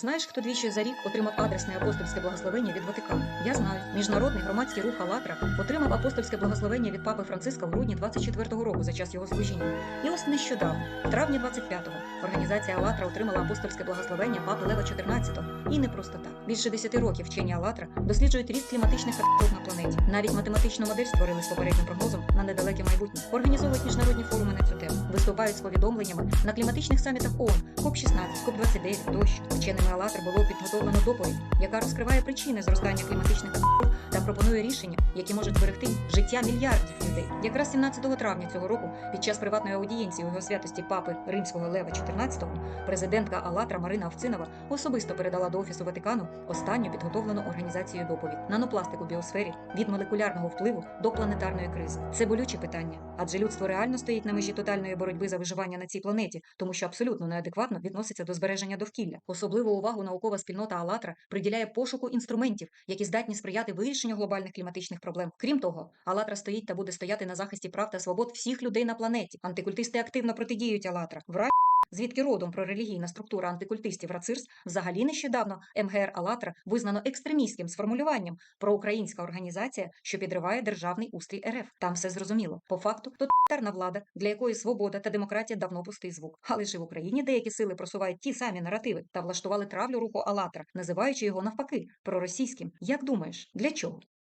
Знаєш, хто двічі за рік отримав адресне апостольське благословення від Ватикану? Я знаю. Міжнародний громадський рух «АЛЛАТРА» отримав апостольське благословення від папи Франциска в грудні 24-го року за час його служіння. І ось нещодавно, в травні 25-го, організація «АЛЛАТРА» отримала апостольське благословення папи Лева XIV. І не просто так. Більше 10 років вчені «АЛЛАТРА» досліджують ріст кліматичних катастроф на планеті. Навіть математичну модель створили з попереднім прогнозом на недалеке майбутнє. Організовують міжнародні форуми на цю тему, виступають з повідомленнями на кліматичних самітах ООН, КОП-16, КОП-29 тощо. Вченими «АЛЛАТРА» було підготовлено доповідь, яка розкриває причини зростання кліматичних та пропонує рішення, які можуть зберегти життя мільярдів людей. Якраз 17 травня цього року, під час приватної аудієнції у його святості папи Римського Лева XIV, президентка «АЛЛАТРА» Марина Овцинова особисто передала до офісу Ватикану останню підготовлену організацією доповідь нанопластик у біосфері від молекулярного впливу до планетарної кризи. Це болюче питання, адже людство реально стоїть на межі тотальної боротьби за виживання на цій планеті, тому що абсолютно неадекватно відноситься до збереження довкілля. Особливу увагу наукова спільнота «АЛЛАТРА» приділяє пошуку інструментів, які здатні сприяти вирішенню глобальних кліматичних проблем. Крім того, «АЛЛАТРА» стоїть та буде стояти на захисті прав та свобод всіх людей на планеті. Антикультисти активно протидіють «АЛЛАТРА». В Ра- Звідки родом прорелігійна структура антикультистів РАЦИРС взагалі нещодавно МГР «АЛЛАТРА» визнано екстремістським сформулюванням проукраїнська організація, що підриває державний устрій РФ. Там все зрозуміло. По факту, тоталітарна влада, для якої свобода та демократія давно пустий звук. Але ж і в Україні деякі сили просувають ті самі наративи та влаштували травлю руху «АЛЛАТРА», називаючи його навпаки проросійським. Як думаєш, для чого?